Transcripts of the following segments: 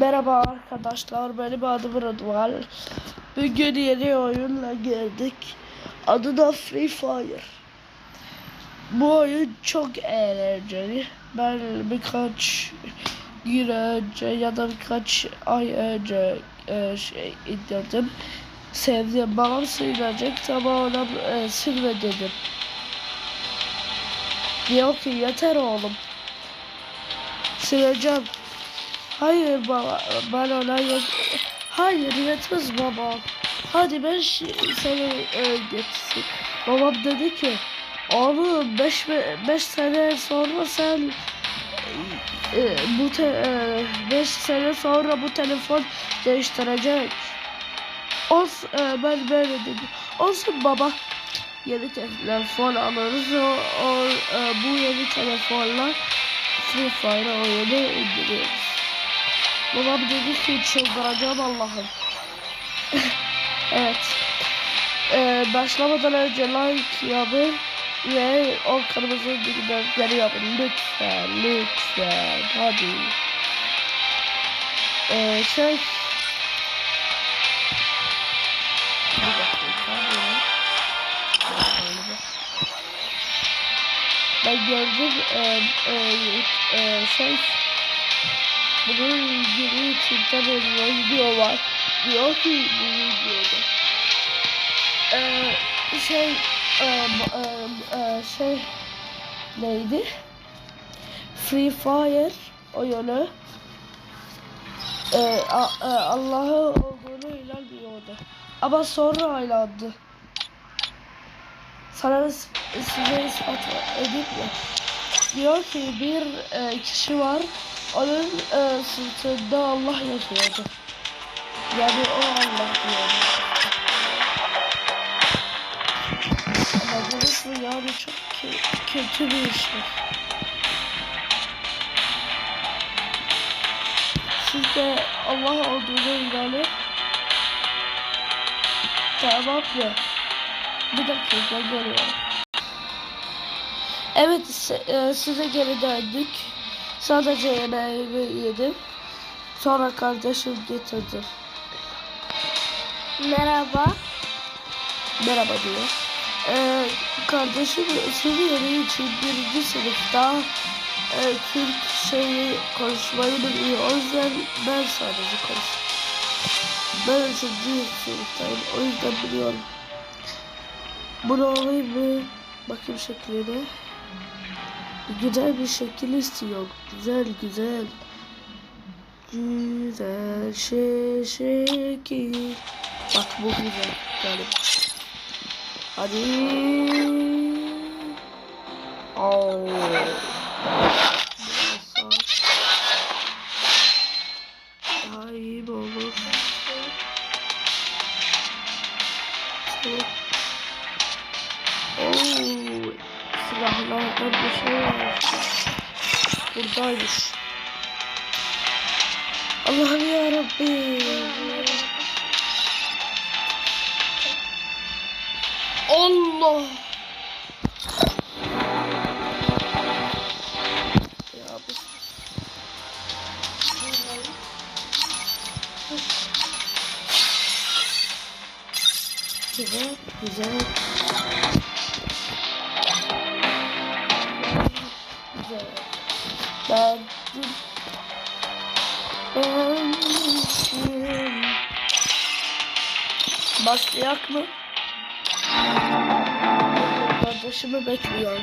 Merhaba arkadaşlar, benim adım Rıdvan. Bugün yeni oyunla geldik. Adı da Free Fire. Bu oyun çok eğlenceli. Ben birkaç gün önce ya da birkaç ay önce e, şey indirdim. Sevdim. Babam silecek ama ona e, silme dedim. Diyor ki yeter oğlum. Sileceğim. Hayır baba, ben ona yok. Hayır yetmez baba. Hadi ben seni e, getirsin. Babam dedi ki, oğlum 5 5 sene sonra sen e, bu 5 sene sonra bu telefon değiştirecek. Olsun, e, ben böyle dedim. Olsun baba. Yeni telefon alırız. O, o, e, bu yeni telefonla Free Fire oyunu indiriyoruz. Babam dedi ki çıldıracağım Allah'ım. evet. Ee, başlamadan önce like yapın ve o kırmızı bildirimleri yapın. Lütfen, lütfen. Hadi. Ee, şey... Bir bir- Ben gördüm e, e, e, şey bunun ilgili içinde bir video var. Diyor ki bu videoda. Ee, şey e, e, e, şey neydi? Free Fire oyunu e, e, Allah'ı olduğunu inanmıyordu. Ama sonra inandı. Sana size ispat edeyim mi? Diyor ki bir e, kişi var. Onun e, sırtında Allah yazıyordu. Yani o Allah diyordu. Ama burası yani çok kö- kötü bir şey. Siz de Allah olduğunu inanın. Tamam mı? Bir dakika geliyorum. Evet e, size geri döndük. Sadece yemeğimi yedim. Sonra kardeşim getirdi. Merhaba. Merhaba diyor. Ee, kardeşim Suriyeli için birinci sınıfta e, Türk şeyi konuşmayı biliyor. O yüzden ben sadece konuşuyorum. Ben üçüncü sınıftayım. O yüzden biliyorum. Bunu alayım mı? Bakayım şekline. Güzel bir şekil istiyor. Güzel güzel. Güzel şey şekil. Bak bu güzel. Galiba. Hadi. Oo. Daha Buradaymış. Allah'ım yarabbim. Allah. Ya Güzel, güzel. Güzel. Ben ben Başlayak mı? Kardeşimi bekliyorum.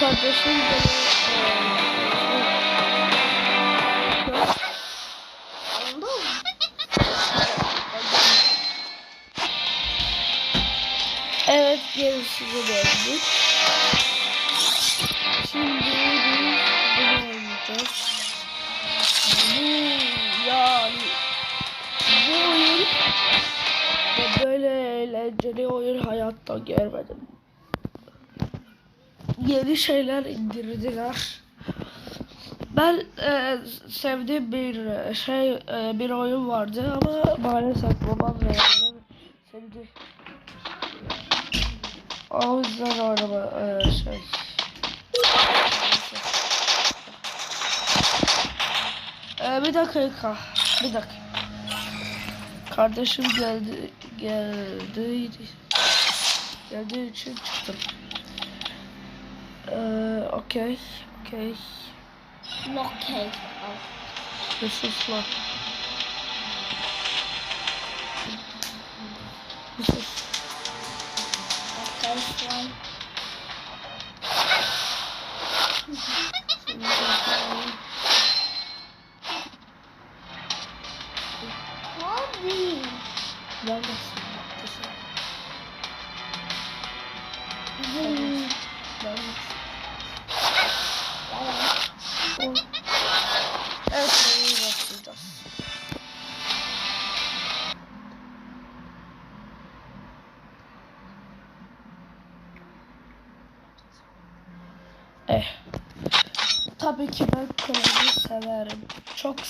Kardeşim mı? Evet geri size Bu yani bu oyun ve böyle eğlenceli oyun hayatta görmedim. Yeni şeyler indirdiler. Ben e, sevdiğim bir e, şey e, bir oyun vardı ama maalesef babam ve annem sevdi. O yüzden oynama e, şey. E, bir dakika. Bir dakika. Kardeşim geldi geldi geldiği için çıktım. Ee, okey, okey. Al. Yusuf var. Yusuf. Okay,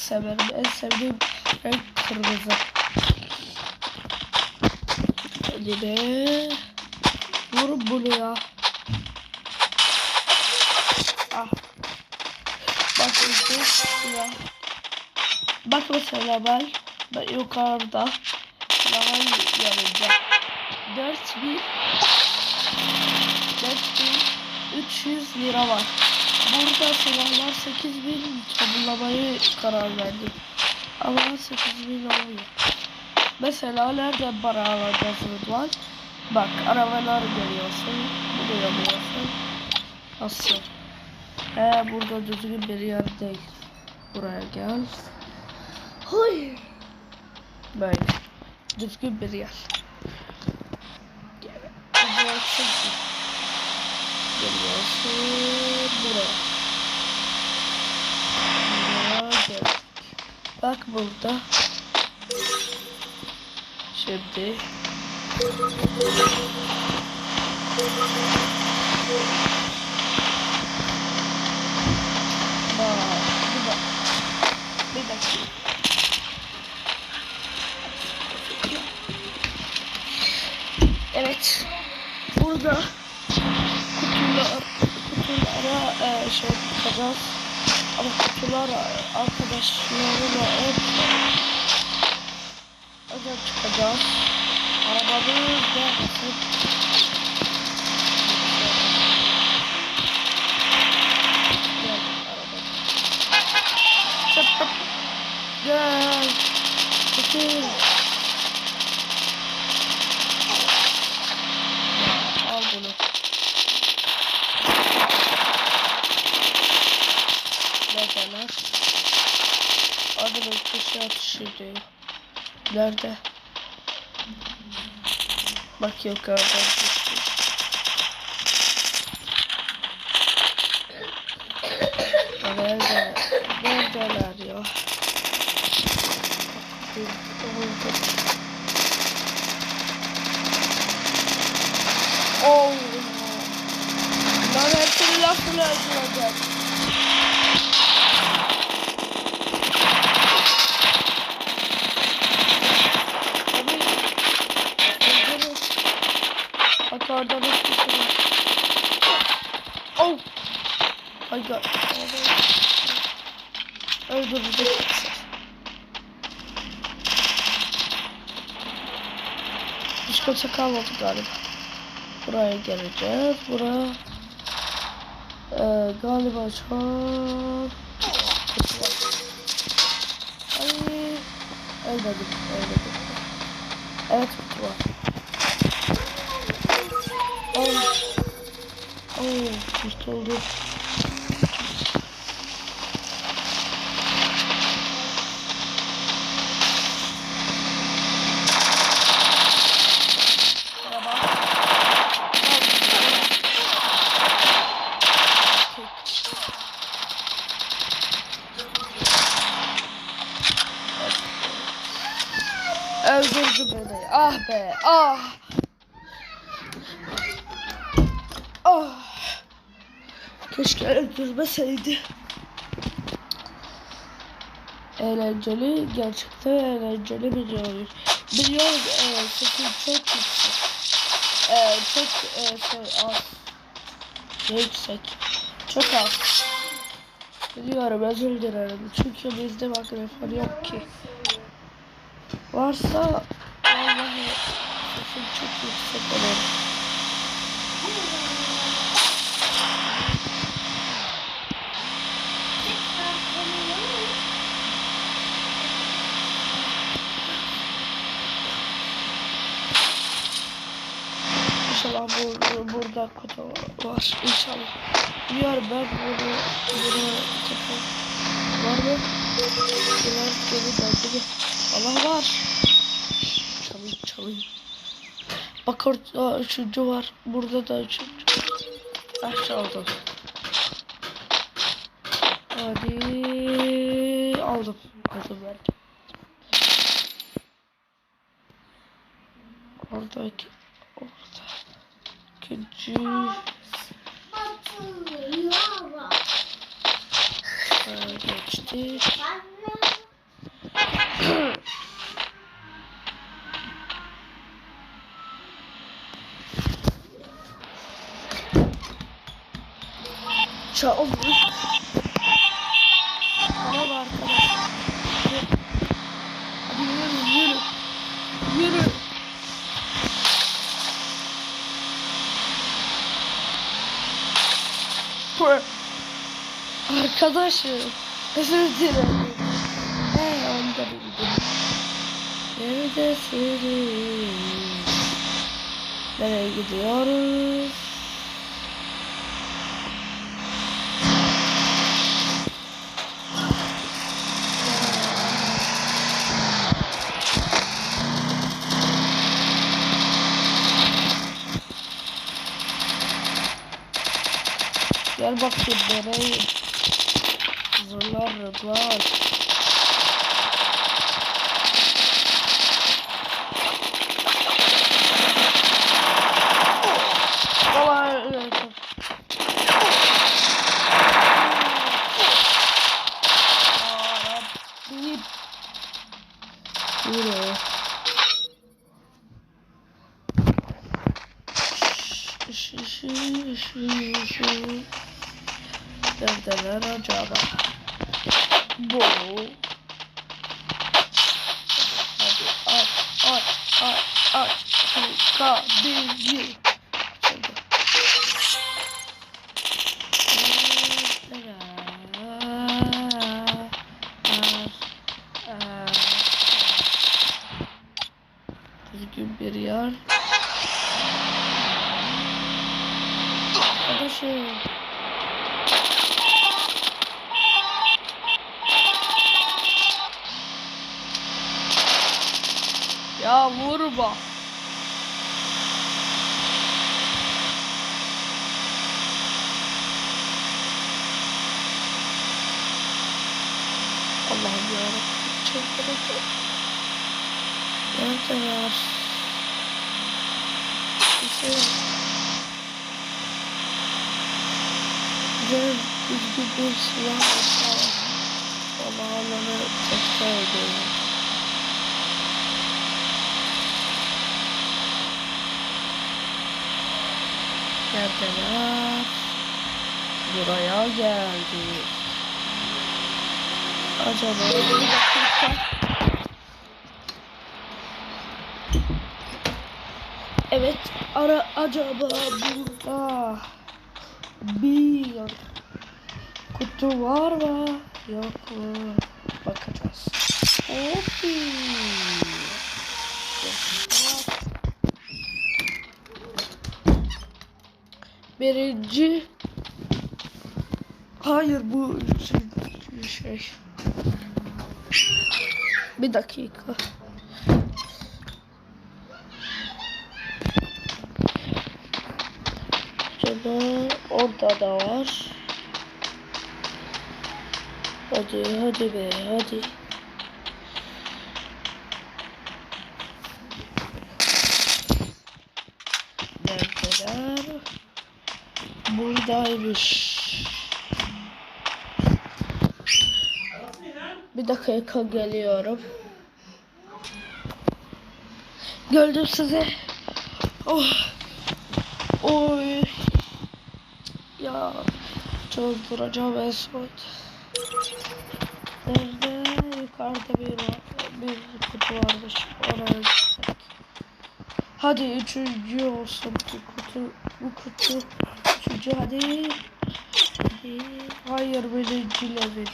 severim. En sevdiğim renk kırmızı. Be. Vurun bunu ya. Ah. Bak işte ya. Bak mesela ben, ben yukarıda silahın yanında 4000 4300 lira var. Burada silahlar 8000 toplamayı karar verdim. Ama 8000 olmuyor. Mesela nerede para alacağız var? Bak arabalar görüyorsun. Bunu yapıyorsun. Nasıl? He burada düzgün bir yer değil. Buraya gel. Hayır. Böyle. Düzgün bir yer. Gel. Ki. Geliyorsun buraya. Buraya geldik. Bak burada. Şimdi. Arkadaşlarımla hep özel çıkacağız. Arabamız da hep Gel araba. Çıp çıp. Gel. Kutu. Al bunu. Neredeler? Adamın kuşu atışı diyor. Nerede? Bak yukarıdan düştü. Nerede? Neredeler ya? Oh. Lan hepsini lafını öldürecek. Abi. öldürün. Bak orada bir kişi var. Oh. Ay God. Öldürecek. Hiç kimse kalmadı galiba. Buraya geleceğiz. Buraya ee, galiba çok Ay ölmedim ölmedim. Evet kutu var. Oh. Oh kurtuldum. Merhaba. Öldürdü beni. Ah be. Ah. Ah. Keşke öldürmeseydi. Eğlenceli. Gerçekten eğlenceli bir oyun. Biliyorum e, sesim çok yüksek. E, çok e, şey az. Ne yüksek. Çok az. Biliyorum özür dilerim. Çünkü bizde mikrofon yok ki. Varsa vallahi sesim çok yüksek olur. İnşallah bu, burada kutu var. İnşallah. Biliyorum ben bunu bunu tekrar var mı? Bunlar geri döndü. Allah var. Çalayım. Bak orada üçüncü var. Burada da üçüncü. Çaldım. Hadi aldım. Aldım ben. Oradaki orada. İkinci. Geçti. Arkadaşım. Özür dilerim. Hey onda bildim. Neredesiniz? Nereye gidiyoruz? Gel bakayım nereye? Zırlar bak. Baba evet. Yarabbim. Yürü. Şu şu şu şu Neredeler acaba? Bu. Hadi aç aç aç aç şu Allah'ım yarabbim çıldıracağım. Neredeler? Bir şey yok. Güzel düzgün bir silah olsa Allah'ım onu tekrar ediyorum. Neredeler? Buraya geldi. Acaba. Evet, ara acaba burada bir kutu var mı? Yok mu? Bakacağız. Hopi. Birinci Hayır bu şey, şey. Bir dakika. Acaba orada da var. Hadi hadi be hadi. Neredeler? Buradaymış. Bir dakika geliyorum. Gördüm sizi. Oh. Oy. Ya. Çıldıracağım en son. Nerede? Yukarıda bir. Bir kutu varmış. Oraya gitsek. Hadi üçüncü olsun bu kutu. Bu kutu. Üçüncü hadi. Hadi. Hayır birinci level.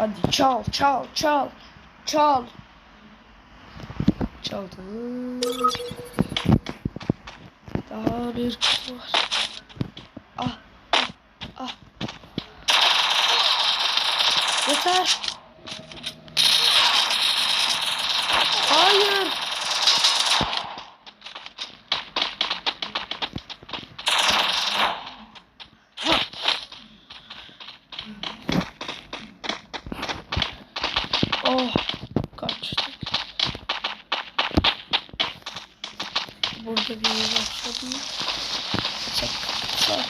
Hadi çal çal çal. Çal. Çaldı. Daha bir var. Ah ah ah. Yeter. Hayır. Oh, kaçtık. Burada bir yer başladı. Sak, yok.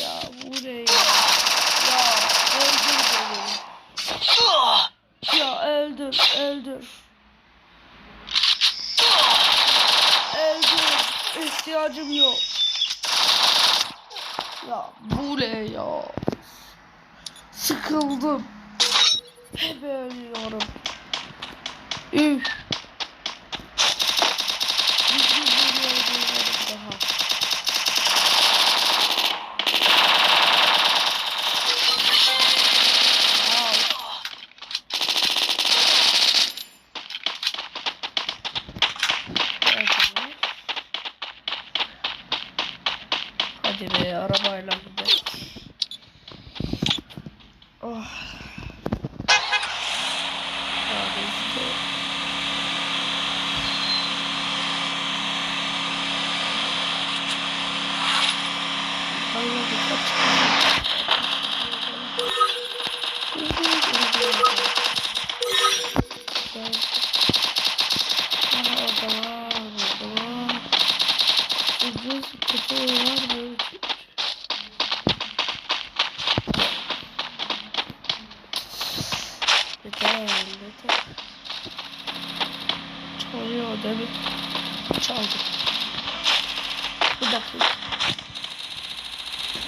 Ya bu ne ya? Öldür beni. Ya öldür, öldür. Öldür. İhtiyacım yok. Ya bu ne ya? Sıkıldım. Hep ölüyorum. Üf. Hiçbir video duymadım daha. Wow. Nerede bu? Hadi be arabayla gidelim. Oh. Hadi işte. Allah